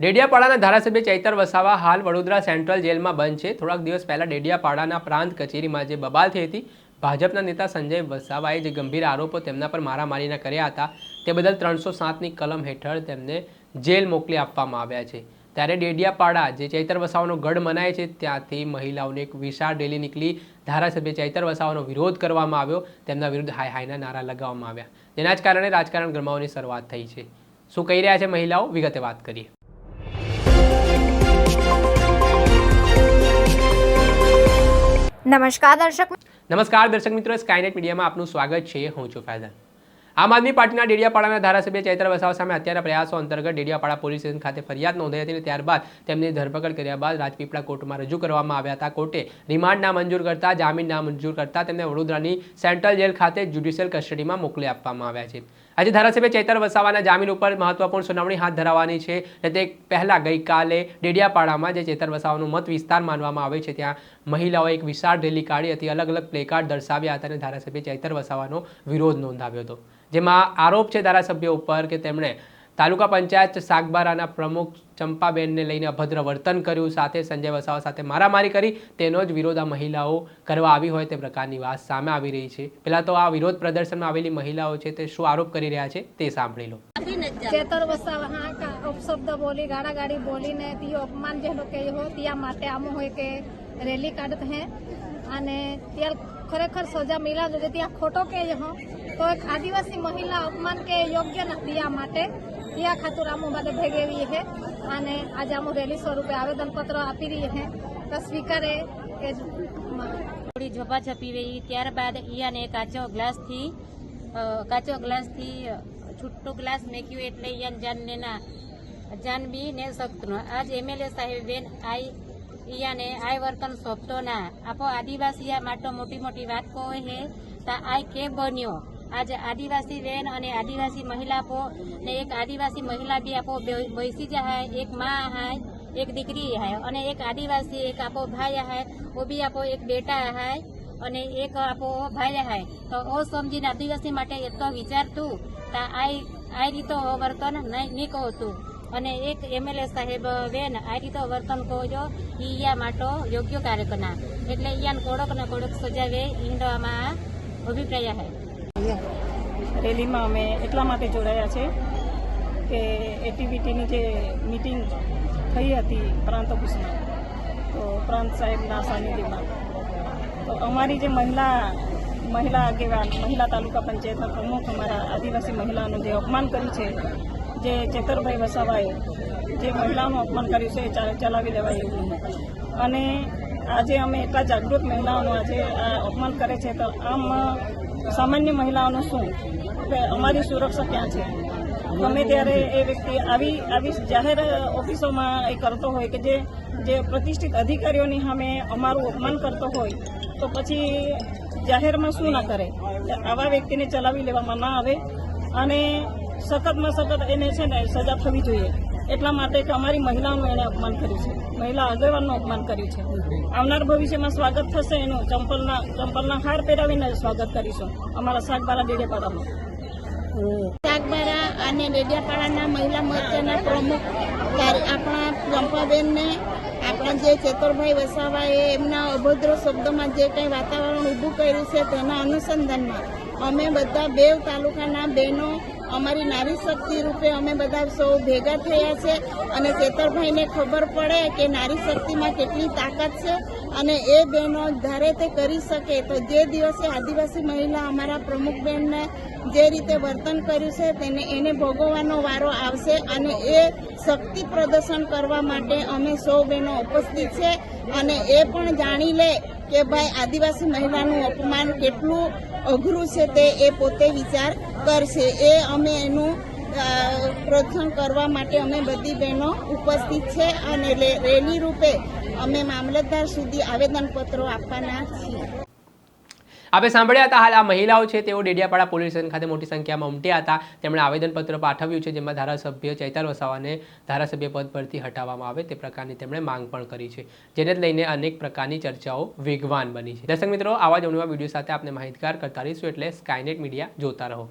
ડેડિયાપાડાના ધારાસભ્ય ચૈતર વસાવા હાલ વડોદરા સેન્ટ્રલ જેલમાં બંધ છે. થોડાક દિવસ પહેલા ડેડિયાપાડાના પ્રાંત કચેરીમાં જે બબાલ થઈ હતી, ભાજપના નેતા સંજય વસાવાએ જે ગંભીર આરોપો તેમના પર મારામારીના કર્યા હતા, તે બદલ ત્રણસો સાતની કલમ હેઠળ તેમને જેલ મોકલી આપવામાં આવ્યા છે. ત્યારે ડેડિયાપાડા, જે ચૈતર વસાવાનો ગઢ મનાય છે, ત્યાંથી મહિલાઓને એક વિશાળ રેલી નીકળી ધારાસભ્ય ચૈતર વસાવાનો વિરોધ કરવામાં આવ્યો. તેમના વિરુદ્ધ હાય હાયના નારા લગાવવામાં આવ્યા. જેના જ કારણે રાજકારણ ગરમાવાની શરૂઆત થઈ છે. શું કહી રહ્યા છે મહિલાઓ? વિગતે વાત કરીએ. નમસ્કાર દર્શક નમસ્કાર દર્શક મિત્રો સ્કાયનેટ મીડિયામાં આપનું સ્વાગત છે. હું છું ફૈઝલ આમ આદમી પાર્ટીના ડેડિયાપાડાના ધારાસભ્ય ચૈત્ર વસાવા સામે હત્યાના પ્રયાસો અંતર્ગત ડેડિયાપાડા પોલીસ સ્ટેશન ખાતે ફરિયાદ નોંધાઈ હતી અને ત્યારબાદ તેમની ધરપકડ કર્યા બાદ રાજપીપળા કોર્ટમાં રજૂ કરવામાં આવ્યા હતા. કોર્ટે રિમાન્ડ ના મંજૂર કરતા જામીન ના મંજૂર કરતા તેમને વડોદરાની સેન્ટ્રલ જેલ ખાતે જ્યુડિશિયલ કસ્ટડીમાં મોકલી આપવામાં આવ્યા છે. આજે ધારાસભ્ય ચૈતર વસાવાના જામીન ઉપર મહત્વપૂર્ણ સુનાવણી હાથ ધરાવવાની છે અને તે પહેલાં ગઈકાલે ડેડિયાપાડામાં જે ચેતર વસાવાનો મત વિસ્તાર માનવામાં આવે છે, ત્યાં મહિલાઓએ એક વિશાળ રેલી કાઢી હતી. અલગ અલગ પ્લેકાર્ડ દર્શાવ્યા હતા અને ધારાસભ્ય ચૈતર વસાવાનો વિરોધ નોંધાવ્યો હતો. જેમાં આરોપ છે ધારાસભ્ય ઉપર કે તેમણે તાલુકા પંચાયત સાગબારાના પ્રમુખ ચંપાબેનને લઈને અભદ્ર વર્તન કર્યું, સાથે સંજય વસાવા સાથે મારામારી કરી, તેનો જ વિરોધ આ મહિલાઓ કરવા આવી હોય તે પ્રકારની વાત સામે આવી રહી છે. પહેલાં તો આ વિરોધ પ્રદર્શનમાં આવેલી મહિલાઓ છે તે શું આરોપ કરી રહ્યા છે તે સાંભળી લો. ચેતર વસાવા અપશબ્દ બોલી ગાડા બોલીને તીઓ અપમાન જે લોકો હો ત્યાં માટે આમ હોય કે રેલી કાઢત હે. અને ત્યાં ખરેખર સજા મિલા જોઈએ ત્યાં ખોટો કે હ. તો એક આદિવાસી મહિલા અપમાન કે યોગ્ય નથી આ માટે ત્યાં ખાતું આમો માટે ભેગેવી હે અને આજે આમો રેલી સ્વરૂપે આવેદનપત્ર આપી રહી હે તો સ્વીકારે કે થોડી ઝપાઝપી રહી. ત્યારબાદ ઈયાને કાચો ગ્લાસથી કાચો ગ્લાસથી છૂટો ગ્લાસ મેક્યું એટલે ઈયાન જાનને ના જાન બી ને શકતો આજ એમએલએ સાહેબ બેન આઈ ઈયાને આઈ વર્તન સોંપતો ના. આપો આદિવાસી માટે માટો મોટી વાત કહો હે, તા આઈ કે બન્યો? આજે આદિવાસી બેન અને આદિવાસી મહિલા આપો ને એક આદિવાસી મહિલા બી આપો બેસી જાય એક માં હાય એક દીકરી હાય અને એક આદિવાસી, એક આપો ભાઈ હાય ઓ બી આપો એક બેટા હાય અને એક આપો ભાઈ હાય તો ઓ સમજીને આદિવાસી માટે એટલો વિચારતું, તા આઈ આ રીતો વર્તન નહીં કહો તું અને એક એમએલએ સાહેબ બેન આ રીતે વર્તન કહો ઈયા માટે યોગ્ય કાર્ય કરના એટલે ઈયાન કોડક ને કોડક સજાવે, ઈંડવામાં અભિપ્રાય હે. રેલીમાં અમે એટલા માટે જોડાયા છે કે એટીવીટીની જે મિટિંગ થઈ હતી પ્રાંત ઓફિસમાં, તો પ્રાંત સાહેબના સાનિધ્યમાં, તો અમારી જે મહિલા મહિલા આગેવાન, મહિલા તાલુકા પંચાયતના પ્રમુખ અમારા આદિવાસી મહિલાનું જે અપમાન કર્યું છે જે ચેતરભાઈ વસાવાએ જે મહિલાઓનું અપમાન કર્યું છે એ ચલાવી લેવાય એવું અને આજે અમે એટલા જાગૃત મહિલાઓનું આજે આ અપમાન કરે છે તો આમ સામાન્ય મહિલાઓનું શું? કે અમારી સુરક્ષા ક્યાં છે? ગમે ત્યારે એ વ્યક્તિ આવી આવી જાહેર ઓફિસોમાં એ કરતો હોય કે જે જે પ્રતિષ્ઠિત અધિકારીઓની સામે અમારું અપમાન કરતો હોય તો પછી જાહેરમાં શું ના કરે? આવા વ્યક્તિને ચલાવી લેવામાં ના આવે. અને સખતમાં સતત એને છે ને સજા થવી જોઈએ. એટલા માટે કે અમારી મહિલાઓનું એને અપમાન કર્યું છે. મહિલા આગેવાનનું અપમાન કર્યું છે. આવનાર ભવિષ્યમાં સ્વાગત થશે એનું. ચંપલના ચંપલના હાર પહેરાવીને સ્વાગત કરીશું. અમારા શાકબારા ડેડિયાપાડામાં. શાકબારા અને ડેડિયાપાડાના મહિલા મોરચાના પ્રમુખ આપણા ચંપાબેનને, આપણા જે ચેતરભાઈ વસાવાએ એમના અભદ્ર શબ્દોમાં જે કંઈ વાતાવરણ ઊભું કર્યું છે તેના અનુસંધાનમાં અમે બધા બેવ તાલુકાના બહેનો અમારી નારી શક્તિ રૂપે અમે બધા સૌ ભેગા થયા છે અને ચેતરભાઈને ખબર પડે કે નારી શક્તિમાં કેટલી તાકાત છે અને એ બહેનો ધારે તે કરી શકે. તો જે દિવસે આદિવાસી મહિલા અમારા પ્રમુખ બહેનને જે રીતે વર્તન કર્યું છે તેને એને ભોગવવાનો વારો આવશે અને એ શક્તિ પ્રદર્શન કરવા માટે અમે સૌ બહેનો ઉપસ્થિત છે. અને એ પણ જાણી લે કે ભાઈ આદિવાસી મહિલાનું અપમાન કેટલું અઘરું છે તે એ પોતે વિચાર કરશે. એ અમે એનું પ્રોત્સાહન કરવા માટે અમે બધી બહેનો ઉપસ્થિત છે અને રેલી રૂપે અમે મામલતદાર સુધી આવેદનપત્રો આપવાના છીએ. આપણે સાંભળ્યા હતા હાલ આ મહિલાઓ છે, તેઓ ડેડિયાપાડા પોલીસ સ્ટેશન ખાતે મોટી સંખ્યામાં ઉમટ્યા હતા. તેમણે આવેદનપત્ર પાઠવ્યું છે, જેમાં ધારાસભ્ય ચૈતર વસાવાને ધારાસભ્ય પદ પરથી હટાવવામાં આવે તે પ્રકારની તેમણે માંગ પણ કરી છે, જેને લઈને અનેક પ્રકારની ચર્ચાઓ વેગવાન બની છે. દર્શક મિત્રો, આવા જ વીડિયો સાથે આપણે માહિતગાર કરતા રહીશું, એટલે સ્કાયનેટ મીડિયા જોતા રહો.